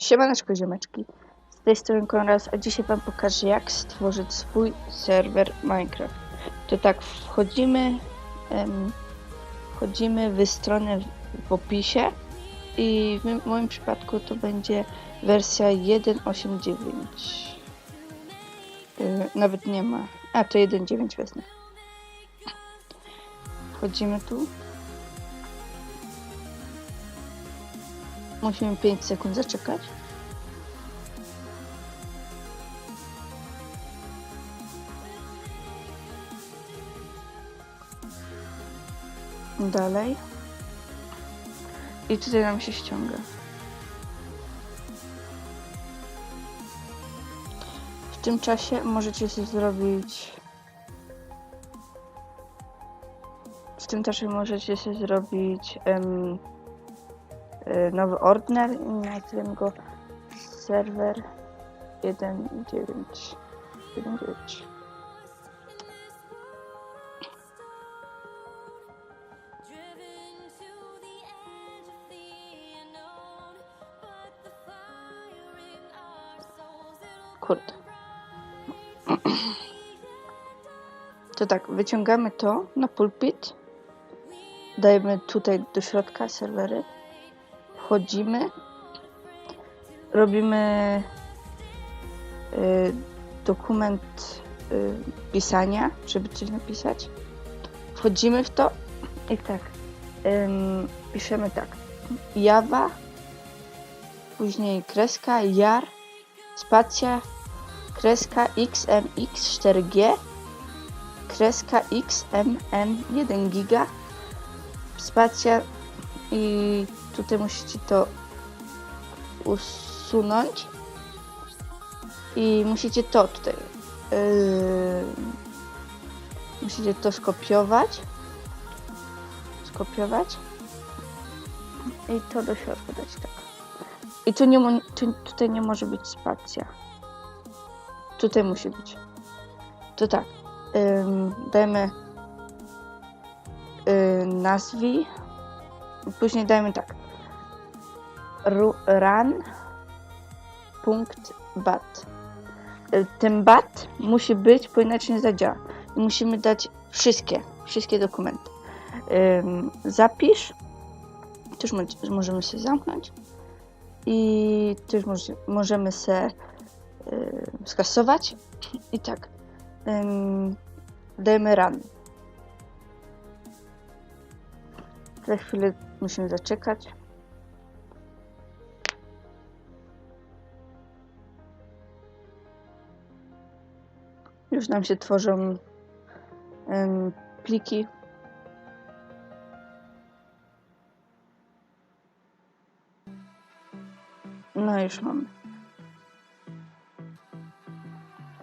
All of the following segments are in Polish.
Siemaneczko ziomeczki, z tej strony Konrad, a dzisiaj wam pokażę jak stworzyć swój serwer Minecraft. To tak, wchodzimy, em, wchodzimy w stronę w- w opisie i w moim przypadku to będzie wersja 1.8.9. Yy, nawet nie ma, a to 1.9 wezmę. Wchodzimy tu. Musimy 5 sekund zaczekać. Dalej. I tutaj nam się ściąga. W tym czasie możecie sobie zrobić. W tym czasie możecie sobie zrobić y, nowy ordner i nazwiemy go serwer 1.9. 1.9. Driven to the edge of the unknown, but the fire in our souls it'll Kurde. To tak, wyciągamy to na pulpit. Dajemy tutaj do środka serwery. Wchodzimy. Robimy y, dokument y, pisania, żeby coś napisać. Wchodzimy w to i tak. piszemy tak. Java, później kreska, jar, spacja, kreska XMX4G, kreska XMN 1 giga, spacja i tutaj musicie to usunąć i musicie to tutaj yy, musicie to skopiować skopiować i to do środka dać tak i tu nie, tu, tutaj nie może być spacja Tutaj musi być. To tak. Ym, dajmy y, nazwij. Później dajmy tak. Ru, run. Punkt bat. Y, ten bat musi być, bo inaczej nie zadziała. Musimy dać wszystkie, wszystkie dokumenty. Zapisz. Też mo- możemy się zamknąć. I też może, możemy se y, skasować i tak dajemy run. Za chwilę musimy zaczekać. Już nam się tworzą ym, pliki. No już mamy.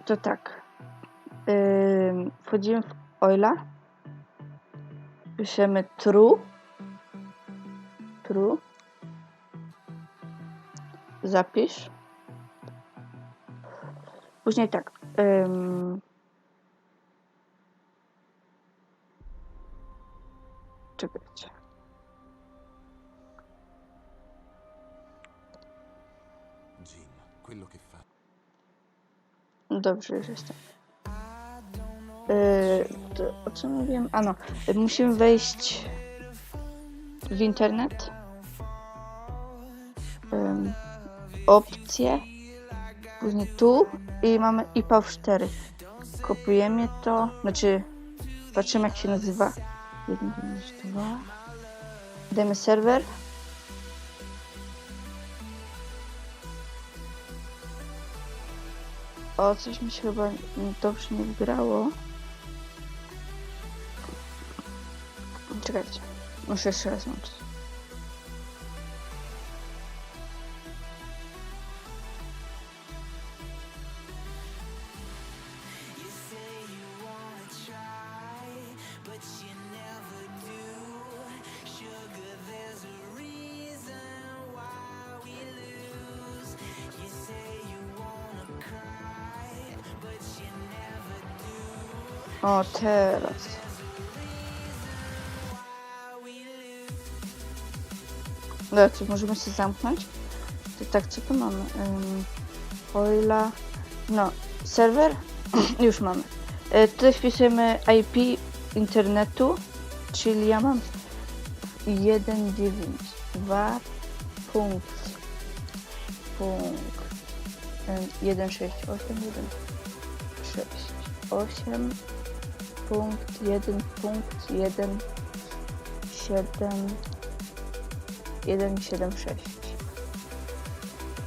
To tak. Ym, wchodzimy w oila. Piszemy true. True. Zapisz. Później tak. Ym, czekajcie. Dobrze, już jestem. Yy, to, o co mówiłem? A no, musimy wejść w internet. Ym, opcje. Później tu i mamy IPv4. Kopiujemy to, znaczy patrzymy jak się nazywa. 192. Dajemy serwer. O, coś mi się chyba dobrze nie wygrało. Czekajcie. Muszę jeszcze raz włączyć. O, teraz. Dobra, to możemy się zamknąć. To tak, co tu mamy? Um, Oila. No, serwer? Już mamy. E, tutaj wpisujemy IP internetu, czyli ja mam 192 punkt punkt em, 168 168 punkt 1 punkt 1 7 176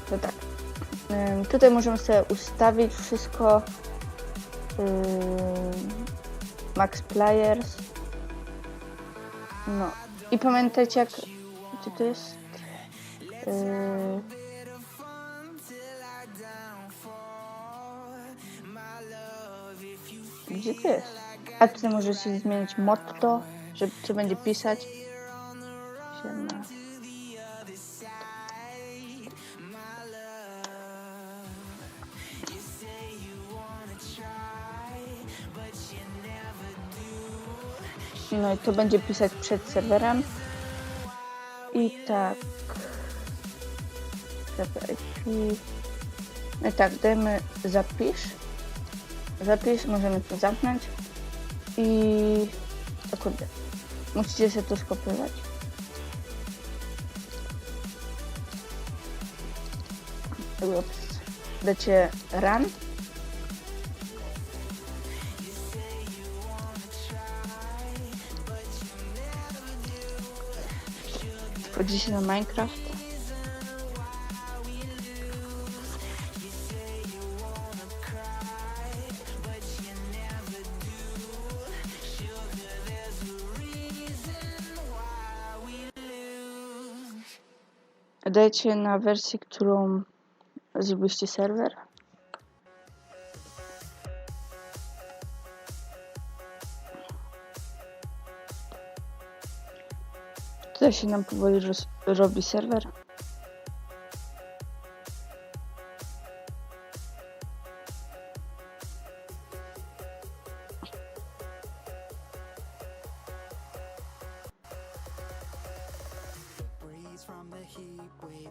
to tak. Ym, tutaj możemy sobie ustawić wszystko ym, max players. No. I pamiętajcie jak gdzie to jest? Yy, Gdzie to jest? A tutaj możecie zmienić motto, że co będzie pisać. Siema. No i to będzie pisać przed serwerem. I tak. No i tak, dajmy zapisz. Zapisz, możemy to zamknąć. I... O kurde. Musicie sobie to skopiować. Ups. Dacie run. Wchodzicie na Minecraft. Dajcie na wersję, którą zrobiliście serwer. Tutaj się nam powoli robi serwer.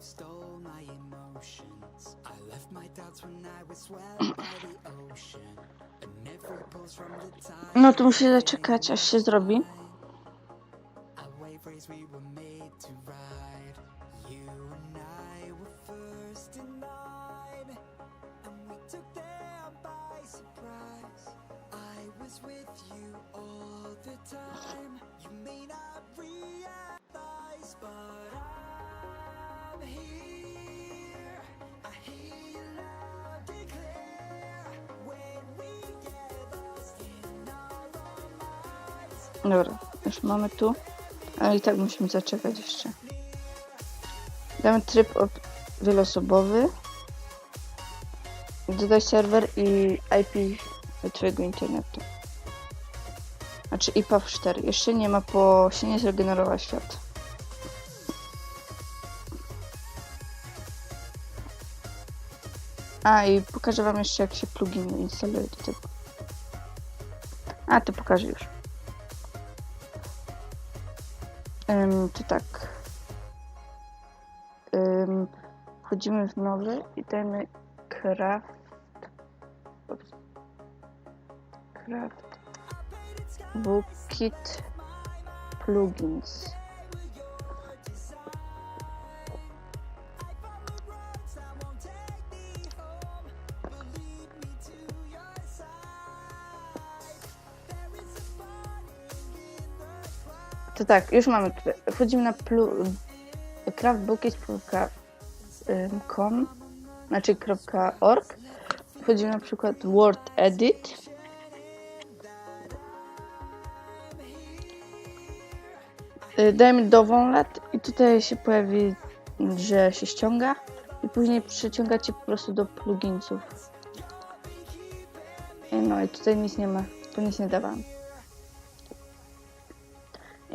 Wave stole my emotions. I left my doubts when I was swept by the ocean. And every pulse from the tide, No to muszę zaczekać, aż się zrobi. a wave race we were made to ride. You and I were first in line, and we took them by surprise. I was with you Dobra, już mamy tu. Ale i tak musimy zaczekać jeszcze. Damy tryb ob- wieloosobowy. Dodaj serwer i IP twojego internetu. Znaczy IPv4. Jeszcze nie ma, bo się nie zregenerował świat. A i pokażę wam jeszcze jak się plugin instaluje do tego. A to pokażę już. Ym, to tak. Ym, wchodzimy w nowy i dajmy craft. Craft. Bookit plugins. To tak, już mamy tutaj. Wchodzimy na plu, craftbookit.com znaczy .org. Wchodzimy na przykład Word Edit. Y, Dajemy dowolnet i tutaj się pojawi, że się ściąga i później przeciągacie po prostu do pluginsów. Y, No i tutaj nic nie ma, to nic nie dawałam.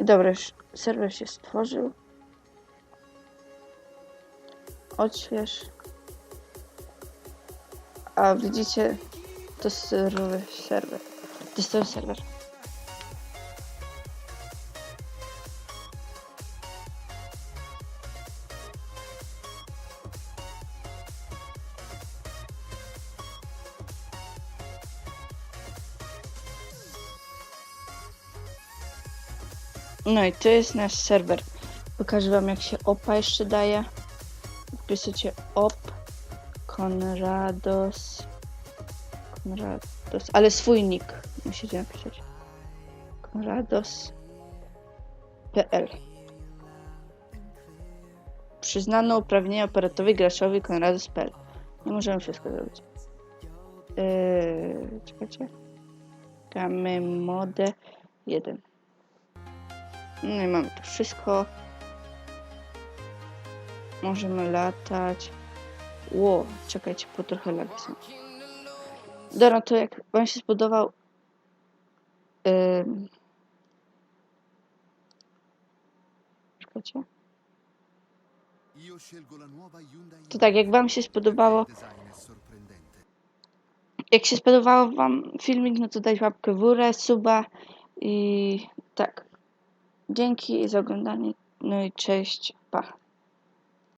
Dobra, serwer się stworzył. Odśwież. A widzicie, to serwer. serwer. To jest ten serwer. No i to jest nasz serwer. Pokażę wam jak się opa jeszcze daje. Wpiszecie op Konrados Konrados, ale swój nick musicie napisać. Konrados.pl Przyznano uprawnienia operatowi graczowi Konrados.pl Nie możemy wszystko zrobić. Yy, czekajcie. Gramy modę 1. No i mamy to wszystko. Możemy latać. Ło, czekajcie, bo trochę lagi są. Dobra, to jak wam się spodobał Czekajcie. To tak, jak wam się spodobało, jak się spodobał wam filmik, no to daj łapkę w górę, suba i tak. Dzięki za oglądanie, no i cześć, pa.